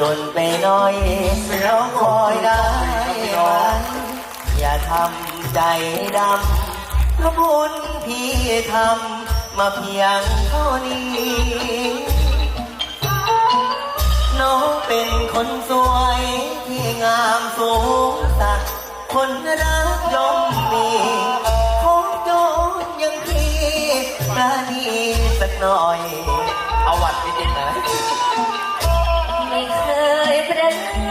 จนไปหน่อยร้องคอยได้ไหมอย่าทำใจดำเพราะบุญพี่ทำมาเพียงเท่านี้ น้องเป็นคนสวยที่งามสูงสักคนรักย่อมมีของโจรยังพี่ประนีสักหน่อย เอาวัดไปดินะไม่เค ย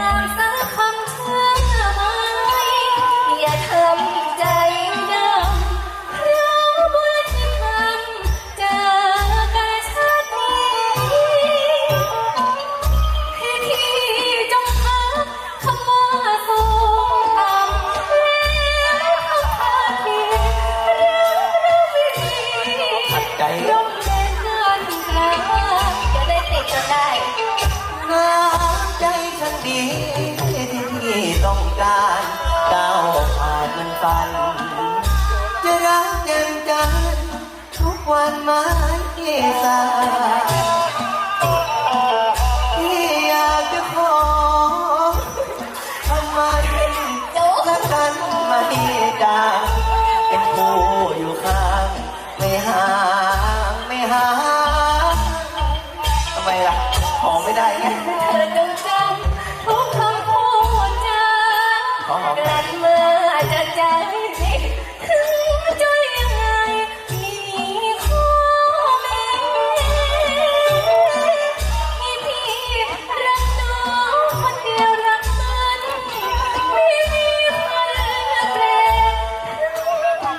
ดีที่พี่ต้องการก้าวผ่านมันฟัน จะรักยังจันทุกวันไม้ที่สาที่อยากจะขอทำไมรักกันไม่จางเป็นคู่อยู่ข้างไม่ห่างไม่ห่างทำไมล่ะ ขอไม่ได้ไง กลั่นเมื่อจะใจถึงจะยังไงมีข้อแม้ให้พี่รักน้องคนเดียวรักมันไม่มีคนแปร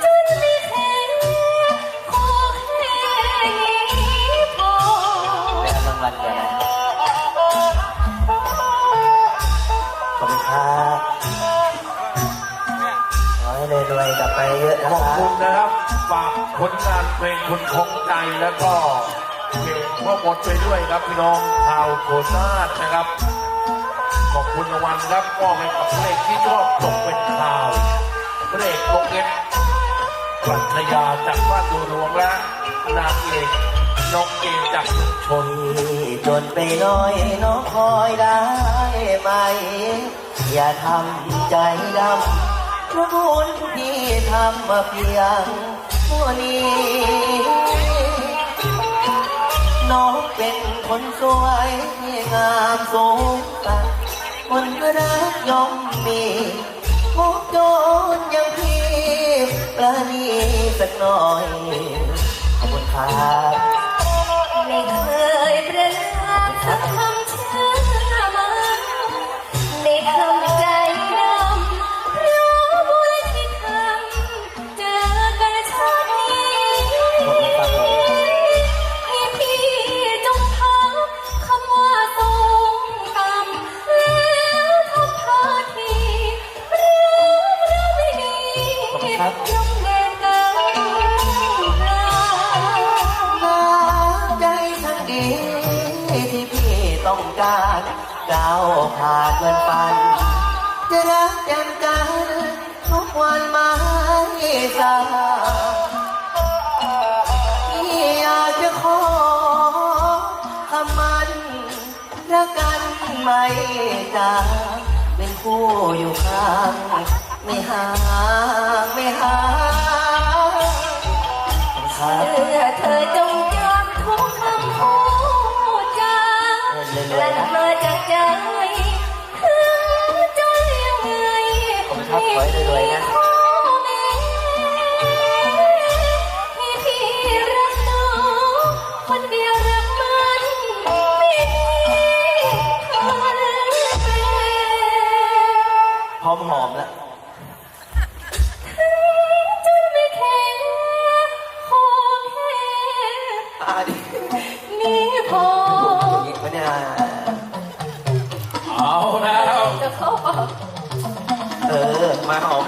จนไม่แข็งขอแค่นี้พอไปเอารางวัลก่อนนะขอบคุณครับ รวยๆกลับไปเยอะนะขอบครัคุบณนะครับฝากผลงานเพลงคุณของใจแล้วก็เพลงว่าหมดไปด้วยครับพี่น้องชาวโคราชนะครับ ขอบคุณรางวัลครับก็ให้กับเพลงที่ชอบตกเป็นข่าวเพลงโปกเก็ตปรัชญาจากบ้านดูหลวงและนางเอกน้องเกจากเมืองชน ที่จนไปน้อยน้องคอยได้ไหม อย่าทำใจดำ พระบุญที่ทำมาเพียงเท่านี้ น้องเป็นคนสวยงามสูงสักคนรักย่อมมีพบโจรอย่างพี่ประนีสักหน่อยขอบคุณครับ ไม่เคยประนามสักคำ ต้องการก้าวผ่านมันไปจะรักยังกันทุกวันไม่สายพี่อยากจะขอคำมันรักกันไม่จาเป็นคู่อยู่ข้างไม่ห่าง มาจากใจถึงจะยังไงขอบคุณครับขอให้รวยๆนะข้อแม้ให้พี่รักน้องคนเดียวรักมันไม่มีคนแปรพร้อมหอมแล้วจนไม่แข็งขอแค่อ่าดินี้พอยิงปะเนี่ย เออมาหอม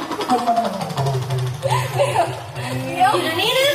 เดี๋ยว อยู่เดี๋ยวนี้นะ